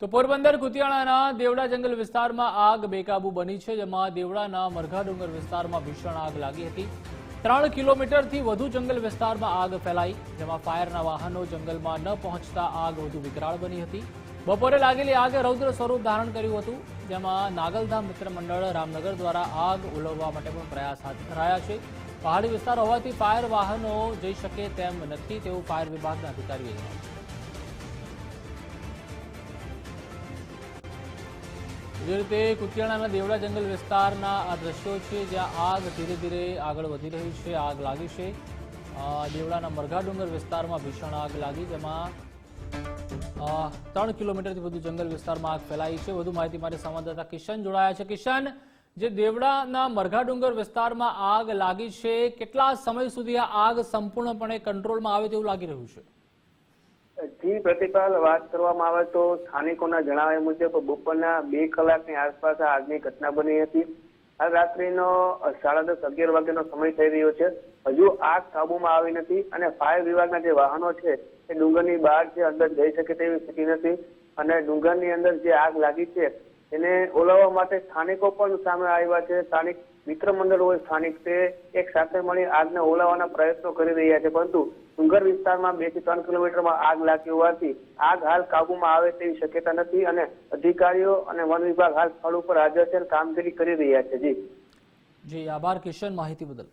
તો પોરબંદર કુતિયાણાના દેવડા જંગલ વિસ્તારમાં આગ બેકાબુ બની છે, જેમાં દેવડાના મરઘા ડુંગર વિસ્તારમાં ભીષણ આગ લાગી હતી. ત્રણ કિલોમીટરથી વધુ જંગલ વિસ્તારમાં આગ ફેલાઈ, જેમાં ફાયરના વાહનો જંગલમાં ન પહોંચતા આગ વધુ વિકરાળ બની હતી. બપોરે લાગેલી આગે રૌદ્ર સ્વરૂપ ધારણ કર્યું હતું, જેમાં નાગલધામ મિત્ર મંડળ રામનગર દ્વારા આગ ઓલવવા માટે પણ પ્રયાસ હાથ ધરાયા છે. પહાડી વિસ્તાર હોવાથી ફાયર વાહનો જઈ શકે તેમ નથી, તેવું ફાયર વિભાગના અધિકારીએ જણાવ્યું. જે રીતે કુતિયાણાના દેવડા જંગલ વિસ્તારના આ દ્રશ્યો છે, જ્યાં આગ ધીરે ધીરે આગળ વધી રહી છે, આગ લાગી છે. દેવડાના મરઘા ડુંગર વિસ્તારમાં ભીષણ આગ લાગી, જેમાં ત્રણ કિલોમીટરથી વધુ જંગલ વિસ્તારમાં આગ ફેલાઈ છે. વધુ માહિતી માટે સંવાદદાતા કિશન જોડાયા છે. કિશન, જે દેવડાના મરઘા ડુંગર વિસ્તારમાં આગ લાગી છે, કેટલા સમય સુધી આ આગ સંપૂર્ણપણે કંટ્રોલમાં આવે તેવું લાગી રહ્યું છે? જી પ્રતિપાલ વાત કરવામાં આવે તો સ્થાનિકોના જણાવ્યા મુજબ બપોરના બે કલાકની આસપાસ આ આગની ઘટના બની હતી. આ રાત્રિનો સાડા દસ અગિયાર વાગ્યાનો સમય થઈ રહ્યો છે. હજુ આગ કાબુમાં આવી નથી અને ફાયર વિભાગના જે વાહનો છે એ ડુંગરની બહાર જે અંદર જઈ શકે તેવી સ્થિતિ નથી. અને ડુંગરની અંદર જે આગ લાગી છે એને ઓલાવવા માટે સ્થાનિકો પણ સામે આવ્યા છે. સ્થાનિક મિત્ર મંડળ હોય સ્થાનિક તે એક સાથે મળી આગને ઓલાવવાના પ્રયત્નો કરી રહ્યા છે. પરંતુ ડુંગર વિસ્તારમાં બેથી ત્રણ કિલોમીટરમાં આગ લાગી હોવાથી આગ હાલ કાબુમાં આવે તેવી શક્યતા નથી અને અધિકારીઓ અને વન વિભાગ હાલ સ્થળ ઉપર હાજર છે કામગીરી કરી રહ્યા છે. જી. જી, આભાર કિશન માહિતી બદલ.